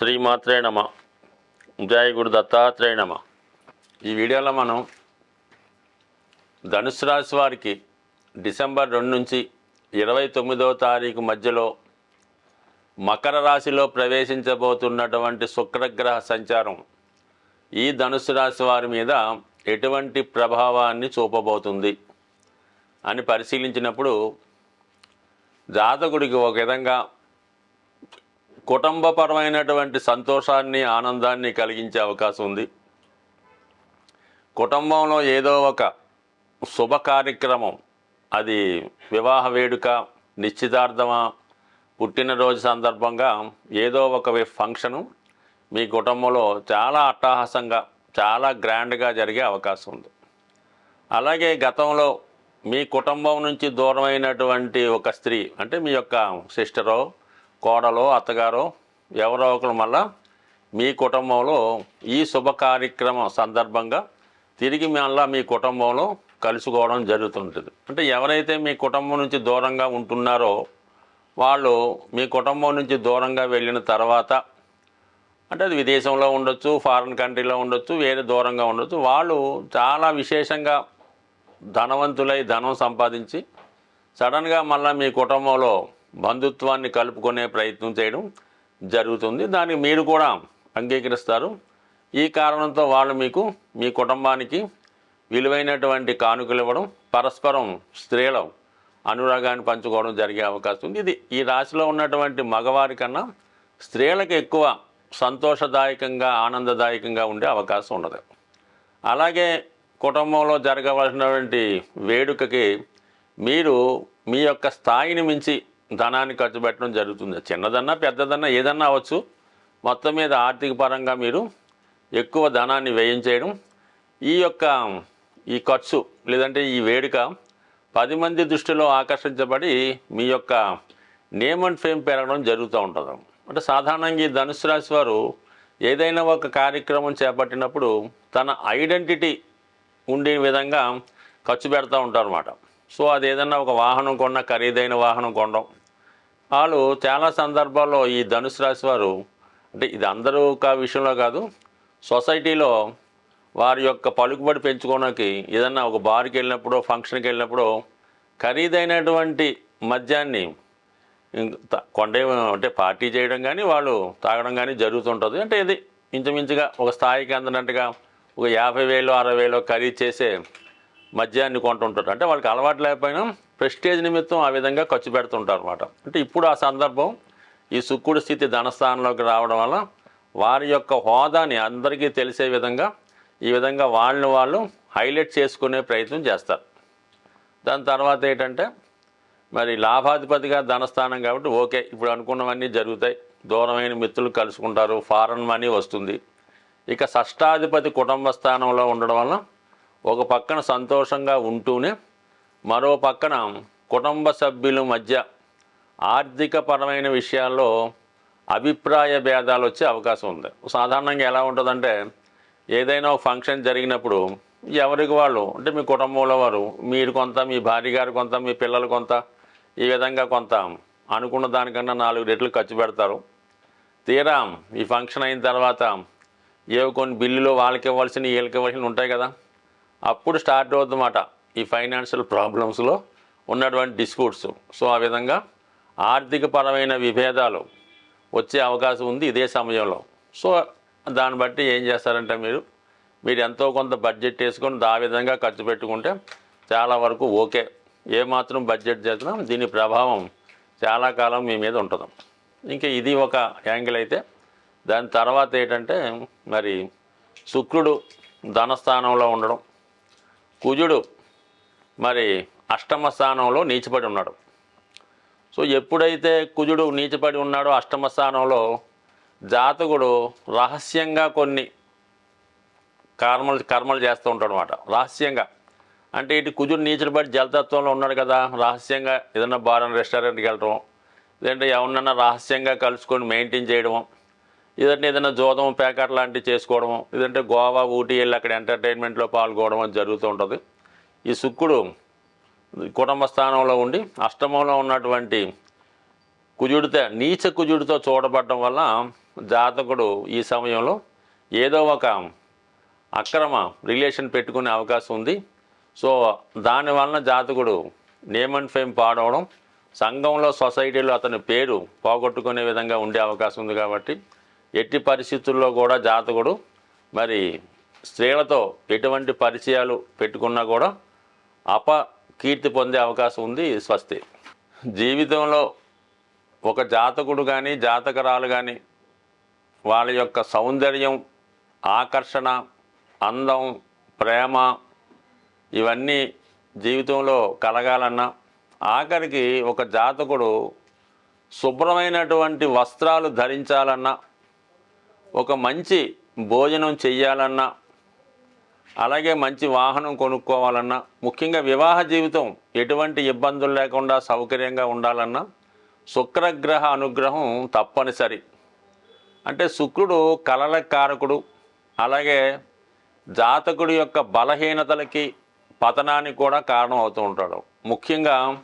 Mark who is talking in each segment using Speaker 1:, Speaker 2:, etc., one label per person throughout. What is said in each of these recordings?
Speaker 1: శ్రీమాత్రే నమ. జయ గురు దత్తాత్రేయ నమ. ఈ వీడియోలో మనం ధనుసు రాశి వారికి డిసెంబర్ రెండు నుంచి ఇరవై తొమ్మిదవ తారీఖు మధ్యలో మకర రాశిలో ప్రవేశించబోతున్నటువంటి శుక్రగ్రహ సంచారం ఈ ధనుసు రాశి వారి మీద ఎటువంటి ప్రభావాన్ని చూపబోతుంది అని పరిశీలించినప్పుడు జాతకుడికి ఒక విధంగా కుటుంబపరమైనటువంటి సంతోషాన్ని ఆనందాన్ని కలిగించే అవకాశం ఉంది. కుటుంబంలో ఏదో ఒక శుభ కార్యక్రమం అది వివాహ వేడుక నిశ్చితార్థమా పుట్టినరోజు సందర్భంగా ఏదో ఒక ఫంక్షను మీ కుటుంబంలో చాలా అట్టహాసంగా చాలా గ్రాండ్గా జరిగే అవకాశం ఉంది. అలాగే గతంలో మీ కుటుంబం నుంచి దూరమైనటువంటి ఒక స్త్రీ అంటే మీ యొక్క సిస్టరో కోడలో అత్తగారో ఎవరో ఒకరు మళ్ళా మీ కుటుంబంలో ఈ శుభ కార్యక్రమం సందర్భంగా తిరిగి మళ్ళా మీ కుటుంబంలో కలుసుకోవడం జరుగుతుంటుంది. అంటే ఎవరైతే మీ కుటుంబం నుంచి దూరంగా ఉంటున్నారో వాళ్ళు మీ కుటుంబం నుంచి దూరంగా వెళ్ళిన తర్వాత అంటే అది విదేశంలో ఉండొచ్చు ఫారిన్ కంట్రీలో ఉండొచ్చు వేరే దూరంగా ఉండొచ్చు వాళ్ళు చాలా విశేషంగా ధనవంతులై ధనం సంపాదించి సడన్గా మళ్ళీ మీ కుటుంబంలో బంధుత్వాన్ని కలుపుకునే ప్రయత్నం చేయడం జరుగుతుంది. దాన్ని మీరు కూడా అంగీకరిస్తారు. ఈ కారణంతో వాళ్ళు మీకు మీ కుటుంబానికి విలువైనటువంటి కానుకలు ఇవ్వడం పరస్పరం స్త్రీల అనురాగాన్ని పంచుకోవడం జరిగే అవకాశం ఉంది. ఇది ఈ రాశిలో ఉన్నటువంటి మగవారి కన్నా స్త్రీలకు ఎక్కువ సంతోషదాయకంగా ఆనందదాయకంగా ఉండే అవకాశం ఉండదు అలాగే కుటుంబంలో జరగవలసినటువంటి వేడుకకి మీరు మీ యొక్క స్థాయిని మించి ధనాన్ని ఖర్చు పెట్టడం జరుగుతుంది. చిన్నదన్నా పెద్దదన్నా ఏదన్నా అవ్వచ్చు. మొత్తం మీద ఆర్థిక పరంగా మీరు ఎక్కువ ధనాన్ని వ్యయించేయడం ఈ యొక్క ఈ ఖర్చు లేదంటే ఈ వేడుక పది మంది దృష్టిలో ఆకర్షించబడి మీ యొక్క నేమ్ అండ్ ఫేమ్ పెరగడం జరుగుతూ ఉంటుంది. అంటే సాధారణంగా ఈ ధనుసు రాశి వారు ఏదైనా ఒక కార్యక్రమం చేపట్టినప్పుడు తన ఐడెంటిటీ ఉండే విధంగా ఖర్చు పెడతా ఉంటారు అన్నమాట సో అది ఏదైనా ఒక వాహనం కొన్నా ఖరీదైన వాహనం కొనడం వాళ్ళు చాలా సందర్భాల్లో ఈ ధనుసు రాశి వారు అంటే ఇది అందరూ ఒక విషయంలో కాదు సొసైటీలో వారి యొక్క పలుకుబడి పెంచుకోవడానికి ఏదన్నా ఒక బార్కి వెళ్ళినప్పుడు ఫంక్షన్కి వెళ్ళినప్పుడు ఖరీదైనటువంటి మద్యాన్ని ఇంక కొండే అంటే పార్టీ చేయడం కానీ వాళ్ళు తాగడం కానీ జరుగుతుంటుంది. అంటే ఇది ఇంచుమించుగా ఒక స్థాయికి అందనట్టుగా ఒక యాభై వేలు అరవై వేలు ఖరీదు చేసే మద్యాన్ని కొంటుంటారు. అంటే వాళ్ళకి అలవాటు లేకపోయినా ప్రెస్టేజ్ నిమిత్తం ఆ విధంగా ఖర్చు పెడుతుంటారు అనమాట అంటే ఇప్పుడు ఆ సందర్భం ఈ శుక్రుడి స్థితి ధనస్థానంలోకి రావడం వల్ల వారి యొక్క హోదాని అందరికీ తెలిసే విధంగా ఈ విధంగా వాళ్ళని వాళ్ళు హైలైట్ చేసుకునే ప్రయత్నం చేస్తారు. దాని తర్వాత ఏంటంటే మరి లాభాధిపతిగా ధనస్థానం కాబట్టి ఓకే ఇప్పుడు అనుకున్నవన్నీ జరుగుతాయి. దూరమైన మిత్రులు కలుసుకుంటారు ఫారెన్ మనీ వస్తుంది. ఇక షష్టాధిపతి కుటుంబ స్థానంలో ఉండడం వల్ల ఒక పక్కన సంతోషంగా ఉంటూనే మరో పక్కన కుటుంబ సభ్యుల మధ్య ఆర్థికపరమైన విషయాల్లో అభిప్రాయ భేదాలు వచ్చే అవకాశం ఉంది. సాధారణంగా ఎలా ఉంటుందంటే ఏదైనా ఒక ఫంక్షన్ జరిగినప్పుడు ఎవరికి వాళ్ళు అంటే మీ కుటుంబంలో వారు మీరు కొంత మీ భార్య గారు కొంత మీ పిల్లలు కొంత ఈ విధంగా కొంత అనుకున్న దానికన్నా నాలుగు రెట్లు ఖర్చు పెడతారు. తీరా ఈ ఫంక్షన్ అయిన తర్వాత ఏవో కొన్ని బిల్లులు వాళ్ళకి ఇవ్వాల్సిన వీళ్ళకి ఇవ్వాల్సిన ఉంటాయి కదా. అప్పుడు స్టార్ట్ అవుతుందన్నమాట. ఈ ఫైనాన్షియల్ ప్రాబ్లమ్స్లో ఉన్నటువంటి డిస్ప్యూట్స్ సో ఆ విధంగా ఆర్థికపరమైన విభేదాలు వచ్చే అవకాశం ఉంది ఇదే సమయంలో. సో దాన్ని బట్టి ఏం చేస్తారంటే మీరు మీరు ఎంతో కొంత బడ్జెట్ వేసుకొని ఆ విధంగా ఖర్చు పెట్టుకుంటే చాలా వరకు ఓకే. ఏమాత్రం బడ్జెట్ చేసినా దీని ప్రభావం చాలా కాలం మీ మీద ఉంటుంది. ఇంకా ఇది ఒక యాంగిల్ అయితే దాని తర్వాత ఏంటంటే మరి శుక్రుడు ధనస్థానంలో ఉండడం కుజుడు మరి అష్టమ స్థానంలో నీచిపడి ఉన్నాడు. సో ఎప్పుడైతే కుజుడు నీచపడి ఉన్నాడో అష్టమ స్థానంలో జాతకుడు రహస్యంగా కొన్ని కర్మలు కర్మలు చేస్తూ ఉంటాడు అనమాట రహస్యంగా. అంటే ఇటు కుజుడు నీచపడి జలతత్వంలో ఉన్నాడు కదా రహస్యంగా ఏదైనా బార్ రెస్టారెంట్కి వెళ్ళడం లేదంటే ఎవరినన్నా రహస్యంగా కలుసుకొని మెయింటైన్ చేయడం ఇదంటే ఏదైనా జోదం ప్యాకెట్ లాంటివి చేసుకోవడం ఇదంటే గోవా ఊటీ వెళ్ళి అక్కడ ఎంటర్టైన్మెంట్లో పాల్గొనడం అని జరుగుతూ ఉంటుంది. ఈ శుక్రుడు కుటుంబ స్థానంలో ఉండి అష్టమంలో ఉన్నటువంటి కుజుడితో నీచ కుజుడితో చూడబడటం వల్ల జాతకుడు ఈ సమయంలో ఏదో ఒక అక్రమ రిలేషన్ పెట్టుకునే అవకాశం ఉంది. సో దానివలన జాతకుడు నేమ్ అండ్ ఫేమ్ పాడవడం సంఘంలో సొసైటీలో అతని పేరు పోగొట్టుకునే విధంగా ఉండే అవకాశం ఉంది కాబట్టి ఎట్టి పరిస్థితుల్లో కూడా జాతకుడు మరి స్త్రీలతో ఎటువంటి పరిచయాలు పెట్టుకున్నా కూడా అపకీర్తి పొందే అవకాశం ఉంది స్వస్తి. జీవితంలో ఒక జాతకుడు కానీ జాతకరాలు కానీ వాళ్ళ యొక్క సౌందర్యం ఆకర్షణ అందం ప్రేమ ఇవన్నీ జీవితంలో కలగాలన్నా ఆఖరికి ఒక జాతకుడు శుభ్రమైనటువంటి వస్త్రాలు ధరించాలన్నా ఒక మంచి భోజనం చెయ్యాలన్నా అలాగే మంచి వాహనం కొనుక్కోవాలన్నా ముఖ్యంగా వివాహ జీవితం ఎటువంటి ఇబ్బందులు లేకుండా సౌకర్యంగా ఉండాలన్నా శుక్రగ్రహ అనుగ్రహం తప్పనిసరి. అంటే శుక్రుడు కలల కారకుడు అలాగే జాతకుడి యొక్క బలహీనతలకి పతనానికి కూడా కారణం అవుతూ ఉంటాడు. ముఖ్యంగా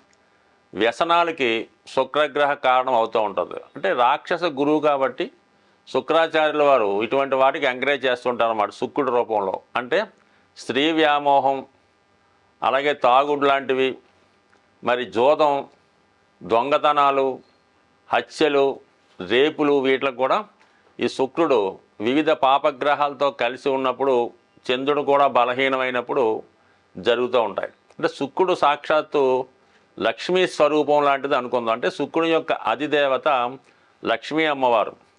Speaker 1: వ్యసనాలకి శుక్రగ్రహ కారణం అవుతూ ఉంటుంది. అంటే రాక్షస గురువు కాబట్టి శుక్రాచార్యుల వారు ఇటువంటి వాటికి ఎంకరేజ్ చేస్తుంటారు అన్నమాట శుక్రుడి రూపంలో. అంటే స్త్రీ వ్యామోహం అలాగే తాగుడు లాంటివి మరి జోదం దొంగతనాలు హత్యలు రేపులు వీటికి కూడా ఈ శుక్రుడు వివిధ పాపగ్రహాలతో కలిసి ఉన్నప్పుడు చంద్రుడు కూడా బలహీనమైనప్పుడు జరుగుతూ ఉంటాయి. అంటే శుక్రుడు సాక్షాత్తు లక్ష్మీ స్వరూపం లాంటిది అనుకుందాం. అంటే శుక్రుని యొక్క అధిదేవత లక్ష్మీ అమ్మవారు.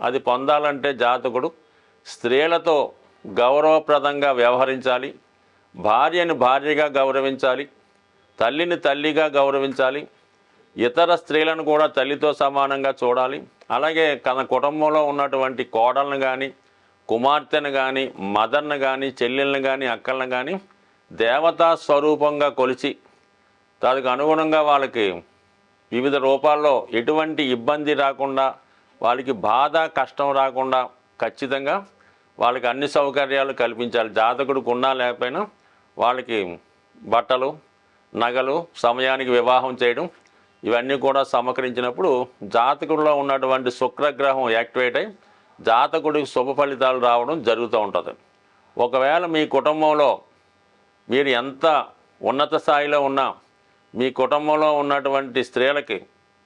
Speaker 1: అది పొందాలంటే జాతకుడు స్త్రీలతో గౌరవప్రదంగా వ్యవహరించాలి భార్యని భార్యగా గౌరవించాలి తల్లిని తల్లిగా గౌరవించాలి ఇతర స్త్రీలను కూడా తల్లితో సమానంగా చూడాలి. అలాగే తన కుటుంబంలో ఉన్నటువంటి కోడలను కానీ కుమార్తెను కానీ మదర్ను కానీ చెల్లెలను కానీ అక్కలను కానీ దేవతా స్వరూపంగా కొలిచి దానికి అనుగుణంగా వాళ్ళకి వివిధ రూపాల్లో ఎటువంటి ఇబ్బంది రాకుండా వాళ్ళకి బాధ కష్టం రాకుండా ఖచ్చితంగా వాళ్ళకి అన్ని సౌకర్యాలు కల్పించాలి. జాతకుడికి ఉన్నా లేకపోయినా వాళ్ళకి బట్టలు నగలు సమయానికి వివాహం చేయడం ఇవన్నీ కూడా సమకరించినప్పుడు జాతకుడిలో ఉన్నటువంటి శుక్రగ్రహం యాక్టివేట్ అయి జాతకుడికి శుభ ఫలితాలు రావడం జరుగుతూ ఉంటుంది. ఒకవేళ మీ కుటుంబంలో మీరు ఎంత ఉన్నత స్థాయిలో ఉన్నా మీ కుటుంబంలో ఉన్నటువంటి స్త్రీలకి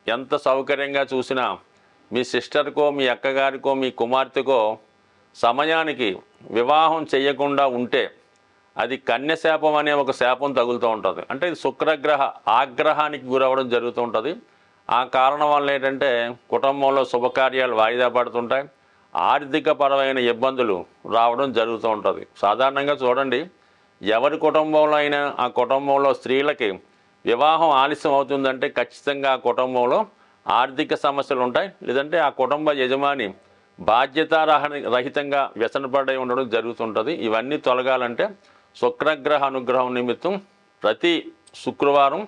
Speaker 1: ఎంత సౌకర్యంగా చూసినా మీ సిస్టర్కో మీ అక్కగారికో మీ కుమార్తెకో సమయానికి వివాహం చేయకుండా ఉంటే అది కన్య శాపం అనే ఒక శాపం తగులుతూ ఉంటుంది. అంటే ఇది శుక్రగ్రహ ఆగ్రహానికి గురవడం జరుగుతూ ఉంటుంది. ఆ కారణం వల్ల ఏంటంటే కుటుంబంలో శుభకార్యాలు వాయిదా పడుతుంటాయి. ఆర్థికపరమైన ఇబ్బందులు రావడం జరుగుతూ ఉంటుంది. సాధారణంగా చూడండి ఎవరి కుటుంబంలో అయినా ఆ కుటుంబంలో స్త్రీలకి వివాహం ఆలస్యం అవుతుందంటే ఖచ్చితంగా ఆ కుటుంబంలో ఆర్థిక సమస్యలు ఉంటాయి లేదంటే ఆ కుటుంబ యజమాని బాధ్యతారహ రహితంగా వ్యసనపడై ఉండడం జరుగుతుంటుంది. ఇవన్నీ తొలగాలంటే శుక్రగ్రహ అనుగ్రహం నిమిత్తం ప్రతి శుక్రవారం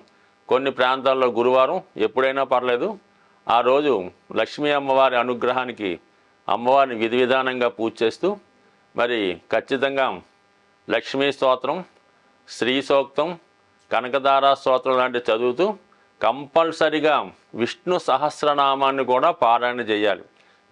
Speaker 1: కొన్ని ప్రాంతాల్లో గురువారం ఎప్పుడైనా పర్లేదు ఆ రోజు లక్ష్మీ అమ్మవారి అనుగ్రహానికి అమ్మవారిని విధి విధానంగా పూజ చేస్తూ మరి ఖచ్చితంగా లక్ష్మీ స్తోత్రం శ్రీ సూక్తం కనకదార స్తోత్రం లాంటివి చదువుతూ కంపల్సరిగా విష్ణు సహస్రనామాన్ని కూడా పారాయణ చేయాలి.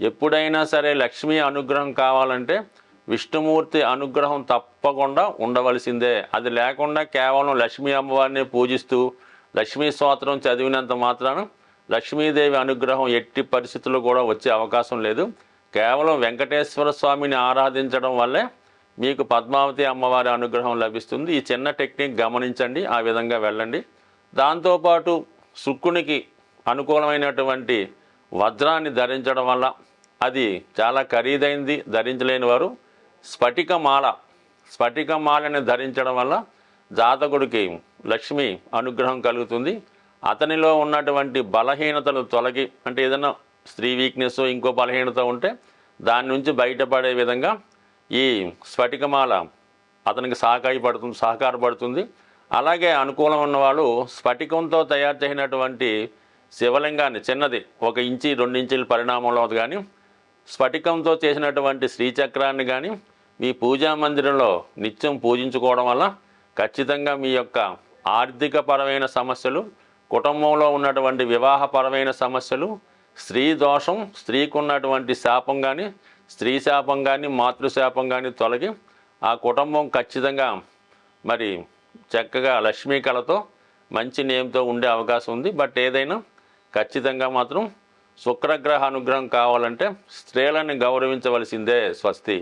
Speaker 1: ఎప్పుడైనా సరే లక్ష్మీ అనుగ్రహం కావాలంటే విష్ణుమూర్తి అనుగ్రహం తప్పకుండా ఉండవలసిందే. అది లేకుండా కేవలం లక్ష్మీ అమ్మవారిని పూజిస్తూ లక్ష్మీ స్తోత్రం చదివినంత మాత్రాన లక్ష్మీదేవి అనుగ్రహం ఎట్టి పరిస్థితుల్లో కూడా వచ్చే అవకాశం లేదు. కేవలం వెంకటేశ్వర స్వామిని ఆరాధించడం వల్లే మీకు పద్మావతి అమ్మవారి అనుగ్రహం లభిస్తుంది. ఈ చిన్న టెక్నిక్ గమనించండి ఆ విధంగా వెళ్ళండి. దాంతోపాటు శుక్రునికి అనుకూలమైనటువంటి వజ్రాన్ని ధరించడం వల్ల అది చాలా ఖరీదైంది ధరించలేని వారు. స్ఫటికమాల స్ఫటికమాలని ధరించడం వల్ల జాతకుడికి లక్ష్మి అనుగ్రహం కలుగుతుంది. అతనిలో ఉన్నటువంటి బలహీనతలు తొలగి అంటే ఏదైనా స్త్రీ వీక్నెస్ ఇంకో బలహీనత ఉంటే దాని నుంచి బయటపడే విధంగా ఈ స్ఫటికమాల అతనికి సహకాయపడుతుంది సహకారపడుతుంది. అలాగే అనుకూలం ఉన్నవాళ్ళు స్ఫటికంతో తయారు చేసినటువంటి శివలింగాన్ని చిన్నది ఒక ఇంచి రెండు ఇంచుల పరిణామంలో కానీ స్ఫటికంతో చేసినటువంటి శ్రీచక్రాన్ని కానీ మీ పూజా మందిరంలో నిత్యం పూజించుకోవడం వల్ల ఖచ్చితంగా మీ యొక్క ఆర్థికపరమైన సమస్యలు కుటుంబంలో ఉన్నటువంటి వివాహపరమైన సమస్యలు స్త్రీ దోషం స్త్రీకి ఉన్నటువంటి శాపం కానీ స్త్రీ శాపం కానీ మాతృశాపం కానీ తొలగి ఆ కుటుంబం ఖచ్చితంగా మరి చక్కగా లక్ష్మీ కళతో మంచి నేమ్తో ఉండే అవకాశం ఉంది. బట్ ఏదైనా ఖచ్చితంగా మాత్రం శుక్రగ్రహ అనుగ్రహం కావాలంటే స్త్రీలని గౌరవించవలసిందే స్వస్తి.